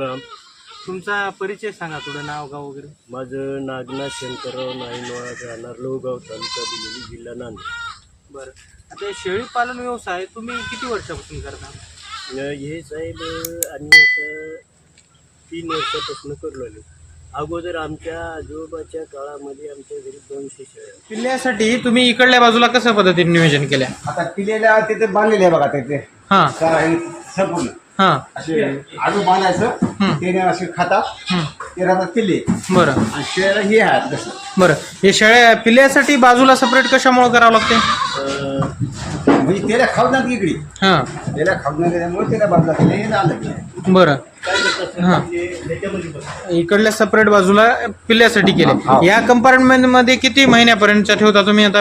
राम राम तुमचा परिचय सांगा थोडं नाव गाव वगैरे. माझं नागनाथ शंकरराव नाईनवाड राहणार लोहगाव तालुका दिलेली जिल्हा नांदेड. बरं. आता शेळी पालन व्यवसाय तुम्ही किती वर्षापासून करता? हे साहेब आम्ही आता तीन वर्षापासून करू लागलो अगोदर आमच्या आजोबाच्या काळामध्ये आमच्या घरी दोनशे शेळ्या. पिल्ल्यासाठी तुम्ही इकडल्या बाजूला कशा पद्धतीने नियोजन केल्या? आता पिलेल्या तिथे बांधलेले आहे बघा तिथे. हा. काय संपूर्ण. असे आडू बांधायचं ते असे खातात. ते राहतात पिल्ले. बरं. आणि शेळ्याला हे आहे तसं. बरं. हे शेळ्या पिल्ल्यासाठी बाजूला सेपरेट कशामुळे करावं लागते? अं, म्हणजे त्याला खाऊ ना इकडे. हा. त्याला खाऊ ना त्याच्यामुळे त्याला बाजूला केलं हे झालं. की. बरं हा. म्हणजे. इकडल्या सेपरेट बाजूला पिल्ल्यासाठी. केले. या कंपार्टमेंटमध्ये किती महिन्यापर्यंतच्या ठेवता तुम्ही आता?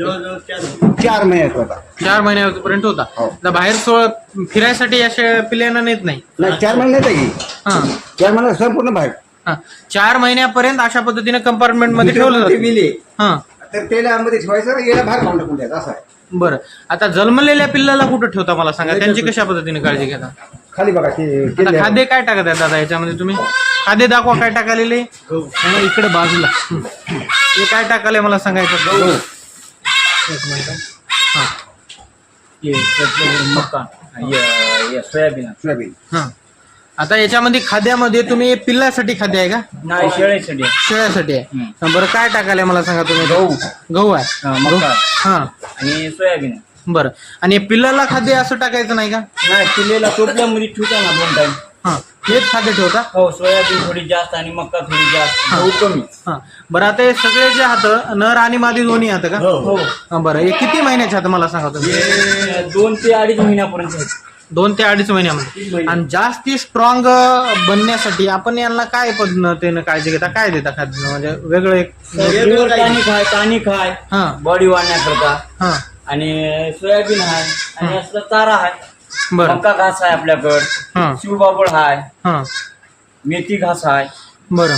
चार चार महिन्यात होता चार महिन्यापर्यंत होता. हो. आता बाहेर सोळ फिरायसाठी अशा पिल्यांना नेत नाही. नाही चार महिन्यात आहे की? हा. चार महिन्यात संपूर्ण बाहेर. हा. चार महिन्यापर्यंत अशा पद्धतीने कंपार्टमेंटमध्ये ठेवलं ते जातं. विले हा. तर त्याला मध्ये ठेवायचं याला बाहेर काढून टाकून द्यायचं असं आहे. बरं. आता जन्मलेल्या पिल्लाला कुठं ठेवता मला सांगा? त्यांची कशा पद्धतीने काळजी घेता? खाली बघा ते आता खाद्य काय टाकत आहे दादा याच्यामध्ये तुम्ही? खाद्य दाखवा काय टाकालेले? इकडे बाजूला. हं. काय टाकाले मला सांगायचं? हो. एक मिनिट हा. मक्का सोयाबीन. सोयाबीन. हा. आता याच्यामध्ये खाद्यामध्ये तुम्ही पिल्लासाठी खाद्य आहे का? नाही शेळ्यासाठी. शेळ्यासाठी आहे. हं. हा, बरं काय टाकाले मला सांगा तुम्ही? गहू. गहू आहे. हा, मका हा. आणि सोयाबीन बरं. आणि पिल्लाला खाद्य असं टाकायचं नाही का? नाही पिल्लेला टोपल्यामध्ये ठेवता ना दोन टाइम हेच खाद्य ठेवता? हो सोयाबीन थोडी जास्त आणि मक्का थोडी जास्त. गहू कमी. हा. बरं आता हे सगळे जे हात नर आणि मादी दोन्ही हात का? हो. हा, बरं. हे किती महिन्याचे हात मला सांगा तुम्ही? हे दोन ते अडीच महिन्यापर्यंत आहेत. दोन ते अडीच महिन्यामध्ये आणि जास्ती स्ट्रॉंग बनण्यासाठी आपण यांना काय पद्धतीनं काळजी घेता? काय देता खाद्य? म्हणजे वेगळं एक वेगवेगळं टानिक आहे टानिक आहे हा. बॉडी वाढण्याकरता. हा. आणि सोयाबीन आहे. आणि असला चारा आहे. बरं. मका घास आहे आपल्याकडं. हा. शिवबाबळ आहे हा. मेथी घास आहे बरं.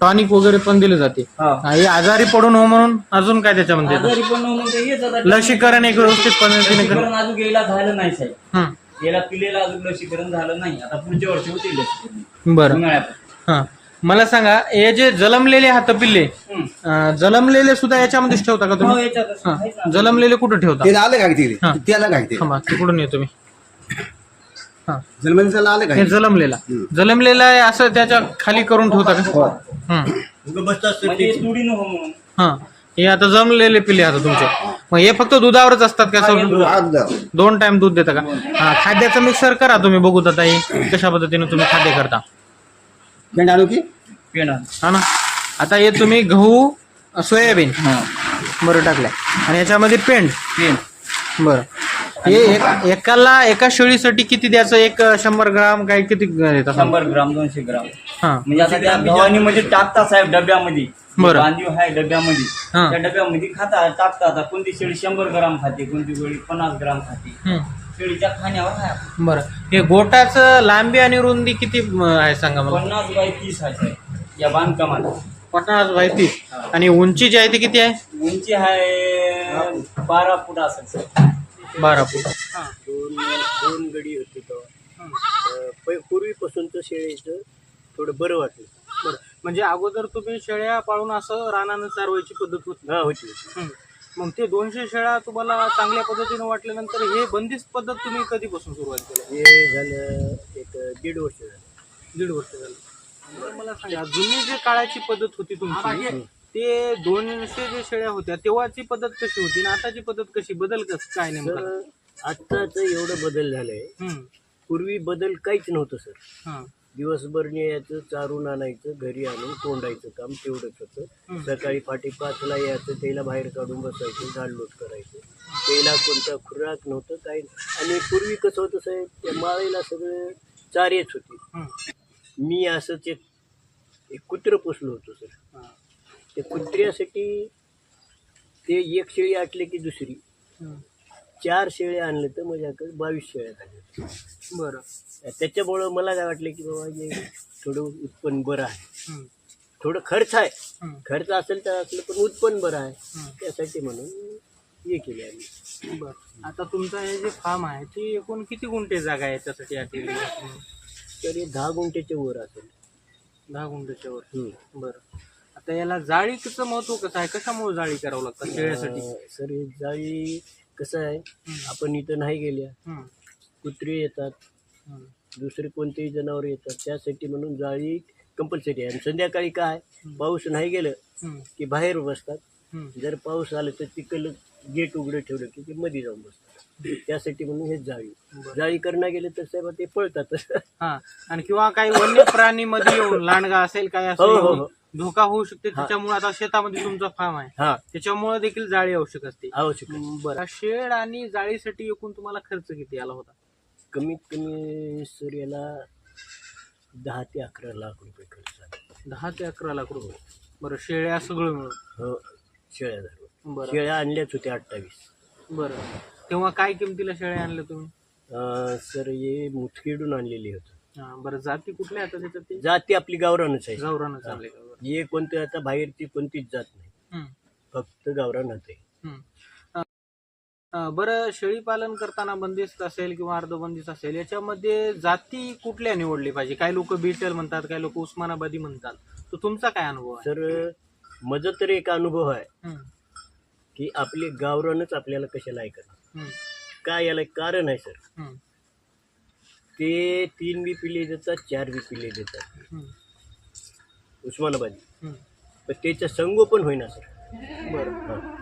टॉनिक वगैरे पण दिले जाते. हा. हा, हे आजारी पडून हो म्हणून अजून काय त्याच्यामध्ये देता? आजारी पण म्हणजे हेच आता. लसीकरण एक व्यवस्थित पद्धतीने लसीकरण अजून गेला झालं नाही साहेब. हं. गेला पिलेला अजून लसीकरण झालं नाही. आता पुढच्या वर्षी होतील लसीकरण. बरं. उन्हाळ्यात. हा. मला सांगा हे जे जलमलेले हात पिल्ले जलमलेले सुद्धा याच्यामध्येच ठेवता का हो, तुम्ही याच्यातच. हा. जलमलेले कुठं ठेवता? त्याला आलं का हा. तिकडे त्याला काय ते. थांबा तिकडून येतो मी. हा. आलं हे जलमलेला. जलमलेला आहे असं त्याच्याखाली करून ठेवता हो. का हं. सर म्हणजे म्हणून. हा. हे आता जमलेले पिल्ले आता तुमचे. मग हे फक्त दुधावरच असतात का सर दोन टाइम दूध देता का? हा, खाद्याचं मिक्सर करा तुम्ही बघू आता हे कशा पद्धतीने तुम्ही खाद्य करता. पेंड आणू की? पेणार हा ना? आता हे तुम्ही गहू सोयाबीन बरं टाकल्या. आणि याच्यामध्ये पेंड. पेन बरं. हे एक- एकाला एका शेळीसाठी किती द्यायचं? एक शंभर ग्राम काय किती शंभर ग्राम दोनशे ग्राम. हा. म्हणजे आता त्या गव्हाणी मध्ये टाकता साहेब डब्यामध्ये. बरं. बांधीव आहे डब्यामध्ये. हा. त्या डब्यामध्ये खाता टाकता आता कोणती शेळी शंभर ग्राम खाते कोणती शेळी पन्नास ग्राम खाते. हं. शेळीच्या खाण्यावर आहे. बरं. हे गोटाचं लांबी आणि रुंदी किती म, आहे सांगा मला? पन्नास बाय तीस आहे या बांधकामाला पन्नास बाय तीस. आणि उंची जी आहे ती किती आहे? उंची आहे बारा फूट असेल बारा फूट. दोन दोन गडी होते तेव्हा. अं, पै- पूर्वीपासूनचं शेळीचं थोडं बरं वाटलं. बरं. म्हणजे अगोदर तुम्ही शेळ्या पाळून असं रानानं चारवायची पद्धत होती. हा होती हं. मग ते दोनशे शेळ्या तुम्हाला चांगल्या पद्धतीने वाटल्यानंतर हे बंदिस्त पद्धत तुम्ही कधीपासून सुरुवात केली? हे झालं एक दीड वर्ष झालं. दीड वर्ष झालं. तर मला सांगा जुनी जी काळाची पद्धत होती तुमची ते दोनशे जे शेळ्या होत्या तेव्हाची पद्धत कशी होती आणि आताची पद्धत कशी? बदल कसं काय नेमका? आत्ताच एवढं बदल झालंय. पूर्वी बदल काहीच नव्हतं सर. हां. दिवसभर यायचं चारून आणायचं घरी आणून तोंडायचं काम तेवढंच होतं. सकाळी पाठी पाचला यायचं त्याला बाहेर काढून बसायचं झाडलोट करायचं त्याला कोणता खुराक नव्हतं काही. आणि पूर्वी कसं होतं साहेब त्या माळेला सगळं चारेच होती. मी असंच एक एक कुत्रं पोसलो होतो सर. ते कुत्र्यासाठी ते एक शेळी आटले की दुसरी. चार शेळे आणले तर माझ्याकडे बावीस शेळ्या झाल्या. बरं. त्याच्यामुळं मला काय वाटलं की बाबा हे थोडं उत्पन्न बरं आहे. हं. थोडं खर्च आहे. हं. खर्च असेल तर असलं पण उत्पन्न बरं आहे. हं. त्यासाठी म्हणून हे केले आम्ही. बर. आता तुमचं हे जे फार्म आहे ती एकूण किती गुंठे जागा आहे त्यासाठी या तरी दहा गुंठ्याच्या वर असेल. दहा गुंठेच्या वर. बरं. आता याला जाळीचं महत्त्व कसं आहे? कशामुळे जाळी करावं लागतं शेळ्यासाठी? अं, सर हे जाळी कसं आहे आपण इथं नाही गेल्या. कुत्री येतात. दुसरे कोणतेही जनावर येतात. त्यासाठी म्हणून जाळी कंपल्सरी आहे. आणि संध्याकाळी काय पाऊस नाही गेलं की बाहेर बसतात. जर पाऊस आला तर तिकडलं गेट उघडं ठेवलं की ते मध्ये जाऊन बसतात. त्यासाठी म्हणून हे जाळी. जाळी करणं गेलं तर साहेब ते पळतात हा. आणि किंवा काही वन्य प्राणी मध्ये येऊन लांडगा असेल काय असेल हो, हो, येऊन हो. धोका होऊ शकते. त्याच्यामुळे आता शेतामध्ये तुमचा फार्म आहे. हा. त्याच्यामुळे देखील जाळी आवश्यक असते. आवश्यक आहे. बरं. शेड आणि जाळीसाठी एकूण तुम्हाला खर्च किती आला होता? कमीत कमी सर याला दहा ते अकरा लाख रुपये खर्च दहा ते अकरा लाख रुपये. बरं शेळ्या सगळं मिळून. हो शेळ्या धरून बरं. शेळ्या आणल्याच होत्या अठ्ठावीस. बरं. तेव्हा काय किमतीला शेळ्या आणल्या तुम्ही? अं, सर हे मुतखेडून आणलेली होतं. हा, बरं. जाती कुठल्या आता त्याच्यात ते? जाती आपली गावरानच आहे. गावरानं चालले का बरं. हे कोणतं आता बाहेरची कोणतीच जात नाही. हम्म, फक्त गावरानच आहे. हम्म. अं, अं, बरं शेळी पालन करताना बंदिस्त असेल किंवा अर्धबंदिस्त असेल याच्यामध्ये जाती कुठल्या निवडली पाहिजे? काही लोक बीटल म्हणतात काही लोक उस्मानाबादी म्हणतात. तर तुमचा काय अनुभव आहे? सर माझा तर एक अनुभव आहे हम्म, की आपले गावरानच आपल्याला कशाला ऐकत हम्म, काय याला एक कारण आहे सर? हम्म, ते तीन बी पिले देतात चार बी पिले देतात. उस्मानाबादी. पण त्याचं संगोपन होईना सर. बरं.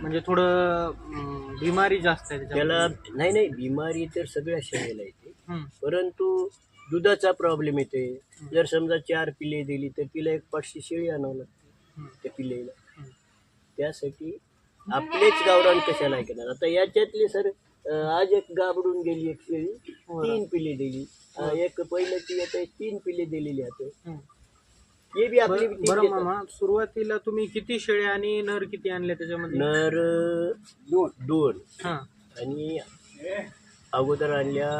म्हणजे थोडं अं, बिमारी जास्त आहे त्याला त्याच्यामध्ये. नाही नाही बिमारी तर सगळ्या शेळीला येते. हम्म, परंतु दुधाचा प्रॉब्लेम येते. जर समजा चार पिले दिली तर तिला एक पाचशे शेळी आणावं लागते त्या पिलेला. त्यासाठी आपलेच गावरान कशाला ऐकणार? आता याच्यातले सर आज एक गाबडून गेली एक शेळी तीन पिले दिली. एक पहिल्याची आता तीन पिले दिलेली आहेत हम्म. हे बी आपली बरं बरं मामा सुरुवातीला तुम्ही किती शेळ्या आणि नर किती आणले त्याच्यामध्ये? नर दोन. दोन. हा. आणि अगोदर आणल्या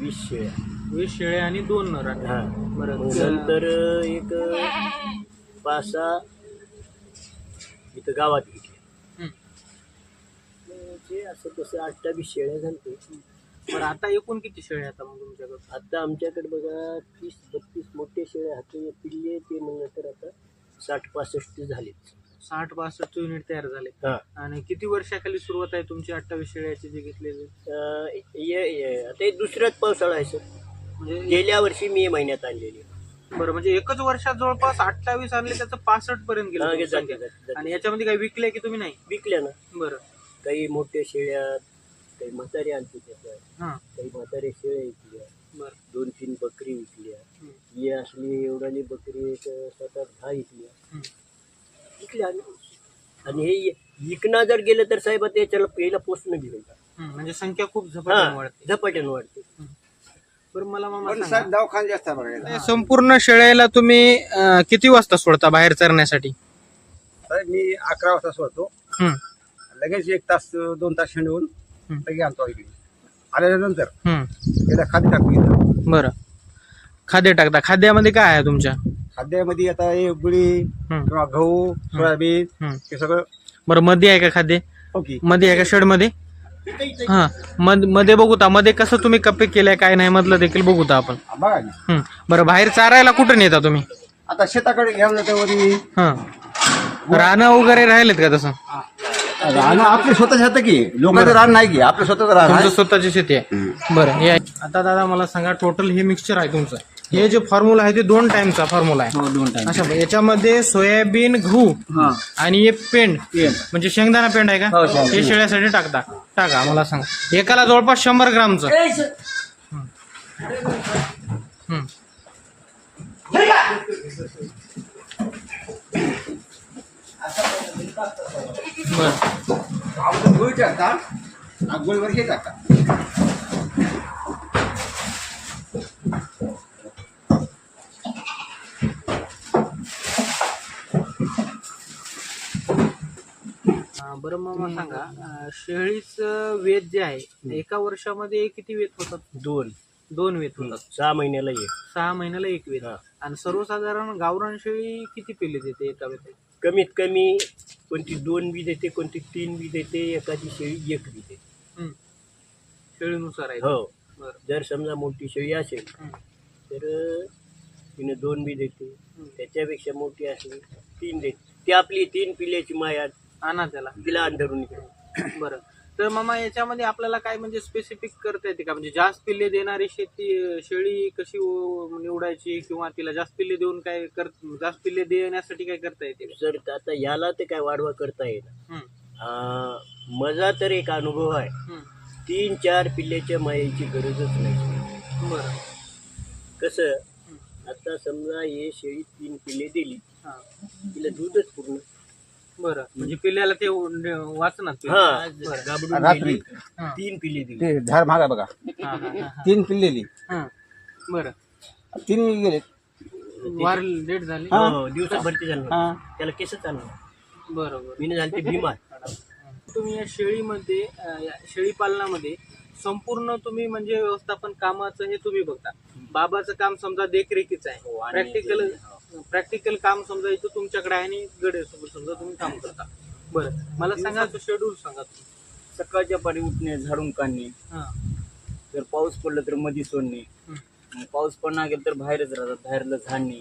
वीस शेळ्या. वीस शेळ्या आणि दोन नर आणले. हा. बरं मग नंतर एक पाच सहा इथं गावात. ते असं कसं अठ्ठावीस शेळ्या झालते. बरं आता एकूण किती शेळ्या आता मग तुमच्याकडे? आता आमच्याकडे बघा तीस बत्तीस मोठे शेळ्या हाती पिल्ले ते म्हणलं तर आता साठ पासष्ट झालेत. साठ बासष्ट युनिट तयार झाले. हा. आणि किती वर्षाखाली सुरुवात आहे तुमची अठ्ठावीस शेळ्याची जे घेतलेले? अं, ये- ये- आता हे दुसराच पावसाळा आहे सर. म्हणजे गेल्या वर्षी मे महिन्यात आणलेली. बरं म्हणजे एकच वर्षात जवळपास अठ्ठावीस आणले त्याचं पासष्ट पर्यंत गेलं तुमची संख्या. जाते. आणि याच्यामध्ये काही विकले की तुम्ही नाही? विकल्या ना. बरं. काही मोठ्या शेळ्या काही म्हातारे आणते त्याच्यात हा. काही म्हातारे शेळ्या विकल्या बरं. दोन तीन बकरी विकल्या हम्म. ही असली एवढाली बकरी एक सात आठ दहा विकल्या हम्म. विकल्या. आणि हे विकणं जर गेलं तर साहेब आता याच्याला पहिला पोचणं घेऊन हम्म, म्हणजे संख्या खूप झपाट्याने हा वाढते. झपाट्यानं वाढते. बरं मला मामा पण सांगा. साहेब दवाखाना जास्त बघायला संपूर्ण शेळ्याला तुम्ही अं, किती वाजता सोडता बाहेर चरण्यासाठी? साहेब मी अकरा वाजता सोडतो. हम्म, लगेच एक तास दोन तास शेंडवून. लगेच आणतो इकडे आल्यानंतर. त्याला खाद्य टाकतो इथं बरं. खाद्य टाकता. खाद्यामध्ये काय आहे तुमच्या? खाद्यामध्ये आता हे गुळी किंवा गहू सोयाबीन. हे सगळं बरं मध्ये आहे का खाद्य? ओके मध्ये आहे का शेडमध्ये हा. मधमध्ये बघूता मध्ये कसं तुम्ही कप्पे केलंय काय नाही मधलं देखील बघूता आपण. बघा की. हम्म. बरं बाहेर चारायला कुठं नेता तुम्ही? आता शेताकडे हा. रानं वगैरे राहिलेत का तसं? रान आपले स्वतःच हात की? लोकांचं रान नाही की? आपलं स्वतःच रान तुमचं आहे स्वतःची शेती आहे. बरं हे आहे. आता दादा मला सांगा टोटल हे मिक्सचर आहे तुमचं. हे जे फॉर्म्युला आहे ते दोन टाइमचा फॉर्म्युला आहे. हो दोन टाइम अच्छा याच्यामध्ये सोयाबीन गहू हा. आणि हे पेंड. पेंड. म्हणजे शेंगदाणा पेंड आहे का? हो, शेंगदाणा. हे शेळ्यासाठी टाकता. टाका मला सांगा. एकाला जवळपास शंभर ग्रामचं. हम्म. बरं. गुळ टाकतात गुळवर हे टाकतात अं, बरं मग मला सांगा शेळीचं वेत जे आहे एका वर्षामध्ये किती वेत होतात? दोन. दोन वेत होतात. सहा महिन्याला एक. सहा महिन्याला एक हा. आणि सर्वसाधारण गावरान शेळी किती पिल्ले देते एका वेत कमीत कमी कोणती दोन बी देते कोणती तीन बी देते एखादी शेळी एक बी देते. हम्म. शेळीनुसार आहे. हो. बरं. जर समजा मोठी शेळी असेल हम्म. तर तिने दोन बी देते. त्याच्यापेक्षा मोठी असेल तीन देते. ती आपली तीन पिल्याची माया आणा त्याला. तिला अंधरून इकडे. बरं. तर मामा याच्यामध्ये आपल्याला काय म्हणजे स्पेसिफिक करता येते का म्हणजे जास्त पिल्ले देणारी शेती शेळी कशी निवडायची किंवा तिला जास्त पिल्ले देऊन काय कर जास्त पिल्ले देण्यासाठी काय करता येते? जर आता याला तर काय वाढवा करता येईल. माझा तर एक अनुभव आहे. तीन चार पिल्ल्याच्या मायेची गरजच नाही बरं कसं हम्म. आता समजा हे शेळी तीन पिल्ले दिली हा. तिला दूधच पूर्ण बरं. म्हणजे पिल्ल्याला ते वाचणार. हा. गाबडून रात्री. हा. तीन पिल्ले दिली. ते झाड महागा बघा. हा, हा, हा, हा. तीन पिल्लेली. हा. बरं. तीन गेले वार लेट झाली. हो, हो, दिवसाभरती झालं. हा. त्याला केस चाललं बरं बरं मी झाले ते बिमार तुम्ही या शेळीमध्ये अं, या शेळी पालनामध्ये संपूर्ण तुम्ही म्हणजे व्यवस्थापन कामाचं हे तुम्ही बघता. बाबाचं काम समजा देखरेखीच आहे. हो, आणि प्रॅक्टिकल प्रॅक्टिकल काम समजा इथं तुमच्याकडे आहे आणि गडे सोबत समजा तुम्ही काम करता. बरं. मला सांगा शेड्यूल सांगा तुम्ही. सकाळच्या पारी उठणे झाडून काढणे. हा. जर पाऊस पडला तर मधी सोडणे. मग पाऊस पडणार गेला तर बाहेरच राहतात बाहेरला झाडणे.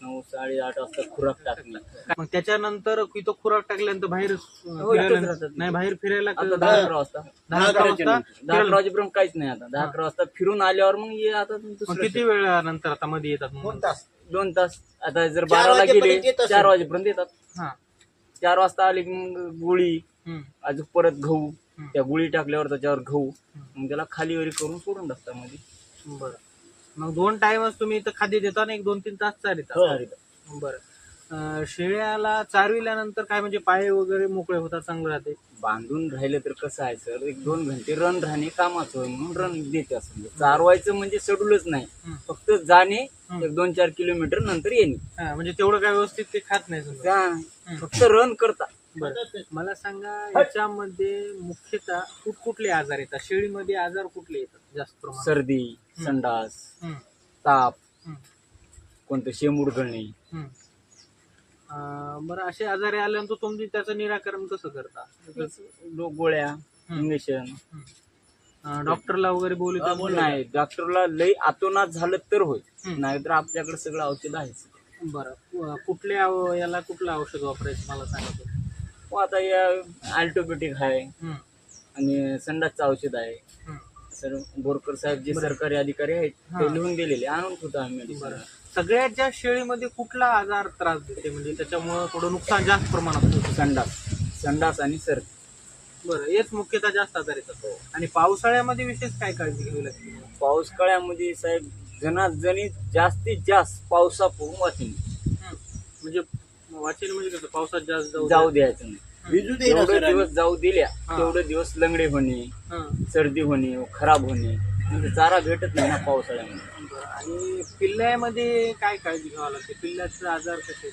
नऊ साडेआठ वाजता खुराक टाकणे मग त्याच्यानंतर इथं खुराक टाकल्यानंतर बाहेर हो, इथंच राहतात. नाही बाहेर फिरायला आता दहा अकरा वाजता. दहा अकरा वाजता दहा अकरा वाजेपर्यंत काहीच नाही आता. दहा अकरा वाजता फिरून आल्यावर मग ये आता मग दुसरं किती वेळानंतर आता मध्ये येतात मग दोन तास. आता जर बाराला वाजेपर्यंत गेले येत असेल. चार वाजेपर्यंत येतात. हा. चार वाजता आले की मग गुळी हम्म, अजून परत गहू. त्या गुळी टाकल्यावर त्याच्यावर गहू. मग त्याला खाली वरी करून सोडून टाकता मध्ये. बरं. मग दोन टाइमच तुम्ही इथं खाद्य देता आणि एक दोन तीन तास चारिता हो. बरं. अं, शेळ्याला चारविल्यानंतर काय म्हणजे पाय वगैरे मोकळे होतात चांगलं राहते? बांधून राहिलं तर कसं आहे सर? एक दोन घंटे रन राहणे कामाचं होय म्हणून रन देते असं चारवायचं म्हणजे शेड्यूलच नाही. हम्म. फक्त जाणे हम्म. एक दोन चार किलोमीटर नंतर येणे. हा, म्हणजे तेवढं काय व्यवस्थित ते खात नाही समजा जा. फक्त रन करता. बरं. मला सांगा याच्यामध्ये मुख्यतः कुठकुठले आजार येतात? शेळीमध्ये आजार कुठले येतात जास्त प्रमाणात? सर्दी संडास हम्म, ताप हम्म, कोणतं शेंबूड गळणे. हम्म. अं, बरं असे आजार आल्यानंतर तुम्ही त्याचं निराकरण कसं करता? लोक गोळ्या इंजेक्शन. अं, डॉक्टरला वगैरे बोलू नाही डॉक्टरला लई आतोनात झालं तर होय. हम्म. नाहीतर आपल्याकडे सगळं औषध आहेच. बरं कु- कुठल्या याला कुठलं औषध वापरायचं मला सांगा तुम्ही. मग आता या अल्टोबेटिक आहे. आणि संडासचं औषध आहे. सर बोरकर साहेब जे सरकारी अधिकारी आहेत ते लिहून दिलेले आणून होतो आम्ही medicine. सगळ्यात जास्त शेळीमध्ये कुठला आजार त्रास देते? म्हणजे त्याच्यामुळे थोडं नुकसान जास्त प्रमाणात होतं. संडास. संडास आणि सर्दी. बरं हेच मुख्यतः जास्त आजार येतात आणि पावसाळ्यामध्ये विशेष काय काळजी घ्यावी लागते? पाऊस काळ्यामध्ये साहेब जनाजणी जास्तीत जास्त पावसा पाहून वाचून. म्हणजे वाचेल म्हणजे कसं पावसात जास्त जाऊ जाऊ द्यायचं नाही. दे ना जेवढे सर दिवस जाऊ दिल्या हा. तेवढे दिवस लंगडे होणे हं. सर्दी होणे खराब होणे म्हणजे चारा भेटत नाही ना पावसाळ्यामध्ये. बरं. आणि पिल्ल्यामध्ये काय काळजी घ्यावी लागते? पिल्ल्याचे आजार कसे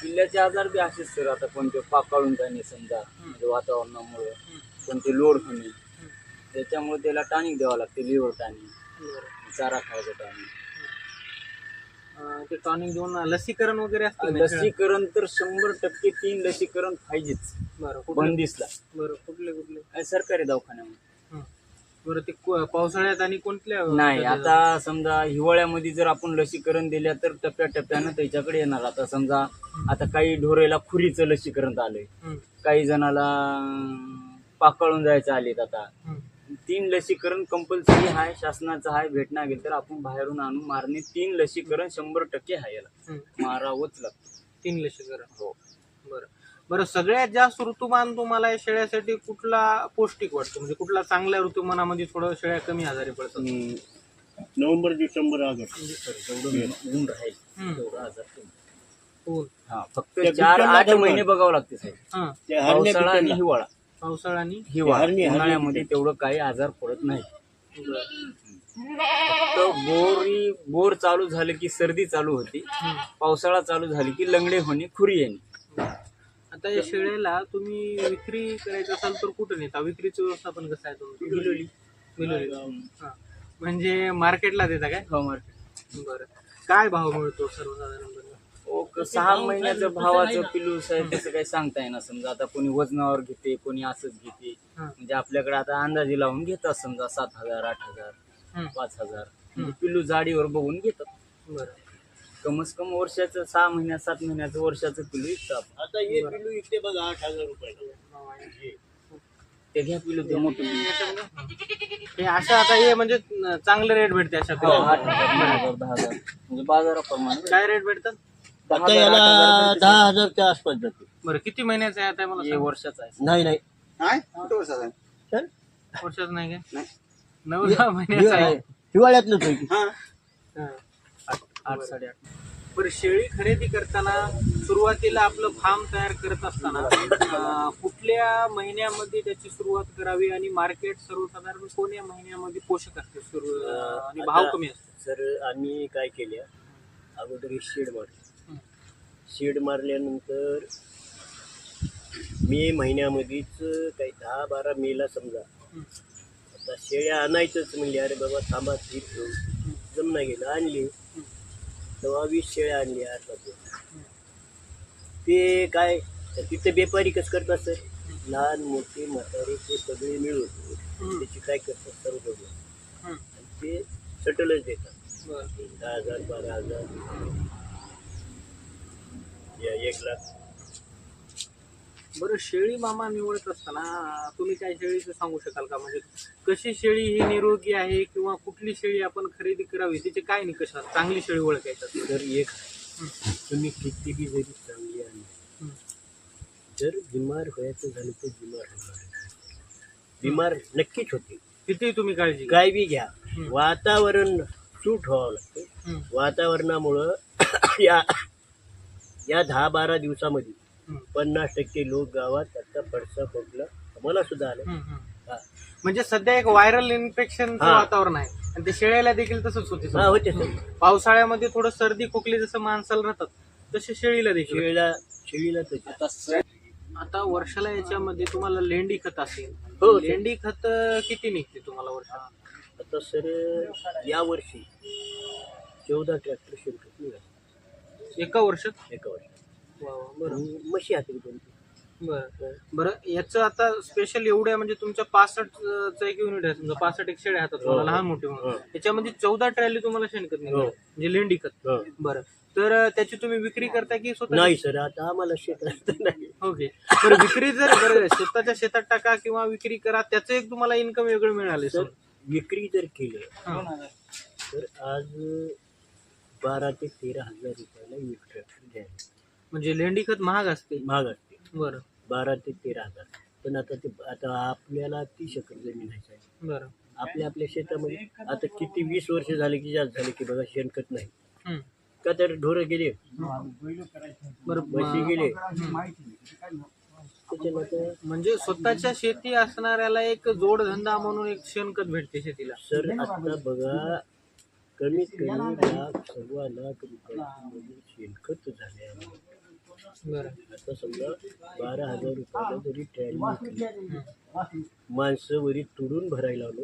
पिल्ल्याचे आजार बी असेच सर आता कोणते पाकाळून जाणे समजा म्हणजे वातावरणामुळे कोणते लोड होणे त्याच्यामुळे त्याला टॉनिक द्यावं लागते लिव्हर टॉनिक. बरं. चारा खायचं टॉनिक. ते टॉनिक देऊन लसीकरण वगैरे असतं? लसीकरण तर शंभर टक्के तीन लसीकरण पाहिजेच. बरं बंदिसला. बरं कुठले कुठले? सरकारी दवाखान्यामध्ये. बरं ते पावसाळ्यात आणि कोणत्या नाही आता समजा हिवाळ्यामध्ये जर आपण लसीकरण दिल्या तर टप्प्या टप्प्यानं त्याच्याकडे येणार. आता समजा आता काही ढोरेला खुरीचं लसीकरण आलंय. काही जणाला पाकाळून जायचं आलेत आता. तीन लसीकरण कंपल्सरी आहे शासनाचं आहे भेटणार गेलं तर आपण बाहेरून आणून मारणे तीन लसीकरण शंभर टक्के आहे याला. मारावंच लागतं तीन लसीकरण. हो. बरं. बरं सगळ्यात जास्त ऋतुमान तुम्हाला या शेळ्यासाठी कुठला पौष्टिक वाटतो? म्हणजे कुठला चांगल्या ऋतुमानामध्ये थोडं शेळ्या कमी आजारी पडतात? November December August. जेवढं ऊन राहील. तेवढं आजार कमी. ऊन. हा फक्त त्या चार आठ महिने बघावं लागते साहेब. हां. ते हरण्या पावसाळा आणि. हिवाळा. पावसाळा आणि हिवाळा उन्हाळ्यामध्ये तेवढं काही आजार पडत नाही बरं. फक्त बोरी बोर चालू झालं की सर्दी चालू होती. पावसाळा चालू झाली की लंगडे होणे खुरी येणे. आता या शेळ्याला तुम्ही विक्री करायचं असाल तर कुठं नेता? विक्रीचं व्यवस्थापन कसं आहे तुमचं? बिलोली. बिलोली हां. म्हणजे मार्केटला देता काय? हो मार्केट. बरं. काय भाव मिळतो सर्वसाधारण ओ, सहा महिन्याचं भावाचं पिलू साहेब तसं काही सांगता येणार समजा. आता कोणी वजनावर घेते कोणी असंच घेते. म्हणजे आपल्याकडे आता अंदाजे लावून घेतात समजा सात हजार आठ हजार. पाच हजार. म्हणजे पिलू जाडीवर बघून घेतात. बरं. कमस कम वर्षाचं सहा महिन्यात सात महिन्याचं वर्षाचं पिलू विकतो आपण. आता हे पिलू इथे बघा आठ हजार रुपयाला ते घ्या पिलू ते मोठं पिलू. हे असं आता हे म्हणजे चांगलं रेट भेटते अशा हो. आठ हजार दहा हजार. म्हणजे बाजाराप्रमाणे काय रेट भेटतात? आता हजार, याला दहा हजारच्या आसपास जाते. बरं किती महिन्याचं आहे आता मला हे सांगा. वर्षाचं आहे. नाही नाही. कुठं वर्षाचा आहे? चल वर्षाचं नाही काय? नाही. नऊ दहा महिन्याचं आहे. हिवाळ्यातलं पैकी हा. हा. आठ आठ साडेआठ बरं शेळी खरेदी करताना सुरुवातीला आपलं फार्म तयार करत असताना अं, कुठल्या महिन्यामध्ये त्याची सुरुवात करावी आणि मार्केट सर्वसाधारण कोण्या महिन्यामध्ये पोषक असते? सुरू अं, आणि भाव आता- कमी असतो. सर आम्ही काय केल्या अगोदर शेड मारले. शेड मारल्यानंतर मे महिन्यामध्येच काही दहा बारा मेला समजा. आता शेळ्या आणायचंच म्हणले अरे बाबा थांबा ती ठेवू जमना गेलं आणली. तेव्हा वीस शेळ्या आणल्या अर्धा ते काय तिथे व्यापारी कसं करतात सर? लहान मोठे म्हातारे ते सगळे मिळून. त्याची काय करतात सर्व बघून. ते सटलच देतात. दहा हजार बारा हजार. या एक लाख. बरं शेळी मामा निवडत असताना तुम्ही काय शेळीचं सांगू शकाल का? म्हणजे कशी शेळी ही निरोगी आहे किंवा कुठली शेळी आपण खरेदी करावी? तिचे काय निकष असतात? चांगली शेळी ओळखायचं तर एक तुम्ही किती बी जरी चांगली आणली. जर बिमार व्हायचं झालं तर बिमार होणार बिमार नक्कीच होते किती तुम्ही काळजी. काय बी घ्या. वातावरण सूट व्हावं लागतं. वातावरणामुळं या या दहा बारा दिवसामध्ये. पन्नास टक्के लोक गावात आता पडसा पडला मला सुद्धा आलं. म्हणजे सध्या एक व्हायरल इन्फेक्शनचं हा. वातावरण आहे. आणि ते शेळ्याला देखील तसंच होते हा पावसाळ्यामध्ये थोडं सर्दी खोकली जसं माणसाला राहतात तसे शेळीला देखील. शेळीला शेळीला आता वर्षाला याच्यामध्ये तुम्हाला लेंडी खत असेल. हो. लेंडी खत किती निघते तुम्हाला वर्षाला आता सर या वर्षी चौदा ट्रॅक्टर शेणखत निघाले एका वर्षात? एका वर्षी वा वा, बरं. आणि म्हशी हाती दोन बरं बरं. याचं आता स्पेशल एवढं आहे म्हणजे तुमच्या पासष्ट चं एक युनिट आहे तुमचं पासष्ट एक शेळ्या हातात तुम्हाला हो. लहान मोठे म्हणून. हो. याच्यामध्ये चौदा ट्रॅली तुम्हाला शेणखत निघालं हो. म्हणजे लेंडी खत हो. बरं. तर त्याची तुम्ही विक्री करता की स्वतः नाही सर आता आम्हाला शेतात नाही. ओके. बरं विक्री जर बरं स्वतःच्या शेतात टाका किंवा विक्री करा त्याचं एक तुम्हाला इन्कम वेगळं मिळाले सर. विक्री जर केलं हा. तर आज बारा ते तेरा हजार रुपयाला एक ट्रॅक्टर द्यायला म्हणजे लेंडी खत महाग असते? महाग असते. बरं. बारा ते तेरा हजार. पण आता ते आता आपल्याला तीस एकर जमीन आहे. साहेब. बरं. आपल्या आपल्या शेतामध्ये आता किती वीस वर्ष झाले की जास्त झाले की बघा शेणखत नाही. हं. का तर ढोरं गेले. बरं. म्हशी म- गेले. नाही. त्याच्यानंतर म्हणजे स्वतःच्या शेती असणाऱ्याला एक जोडधंदा म्हणून एक शेणखत भेटते शेतीला. सर आता बघा कमीत कमी लाख सव्वा लाख रुपयामध्ये शेणखत झाले आहे. बरं. आता समजा बारा हजार रुपयाला जरी ट्रॅली हं. माणसं वरी तुडून भरायला आलो.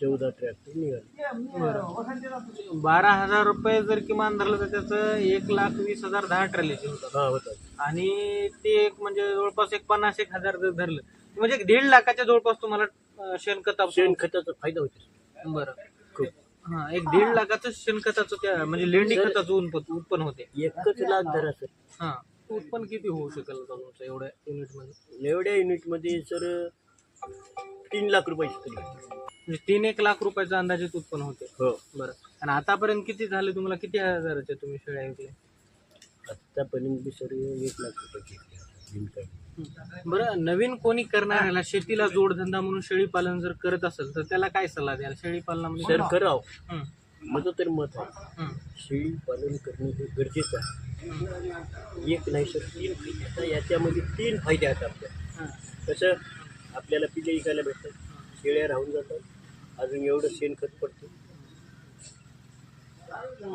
चौदा ट्रॅक्टर निघाले. बरं. बारा हजार रुपये जर किमान धरलं तर त्याचं एक लाख वीस हजार दहा ट्रॅलीचे होतात हा होतात. आणि ते एक म्हणजे जवळपास एक पन्नास एक हजार जर धरलं म्हणजे एक दीड लाखाच्या जवळपास तुम्हाला शेणखत शेणखताचा फायदा होतो. बरं. हा एक दीड लाखाचं शेणखताचं त्या म्हणजे लेंडी खताचं उत्पन्न उत्पन्न होते. एकच लाख हा उत्पन्न किती होऊ शकेल आता तुमचं एवढ्या युनिटमध्ये एवढ्या युनिटमध्ये सर तीन लाख रुपयाची. म्हणजे तीन एक लाख रुपयाचं अंदाजित उत्पन्न होते. हो. बरं. आणि आतापर्यंत किती झाले? तुम्हाला किती हजाराचे तुम्ही शेळ्या विकले आत्तापर्यंत बी सर एक लाख रुपयाची. बरं नवीन कोणी करणाऱ्याला शेतीला जोडधंदा म्हणून शेळी पालन जर करत असेल तर त्याला काय सल्ला द्याल? शेळी पालनामध्ये सर कराव. हं, माझं तर मत आहे हं, शेळी पालन करणे हे गरजेचं आहे. एक नाही सर तीन फायदे आता याच्यामध्ये तीन फायदे आहेत आपल्याला हं. कसं आपल्याला पिले विकायला भेटतात. शेळ्या राहून जातात. अजून एवढं शेणखत पडतं.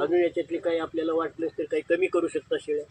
अजून याच्यातले काही आपल्याला वाटलं तर काही कमी करू शकता शेळ्या.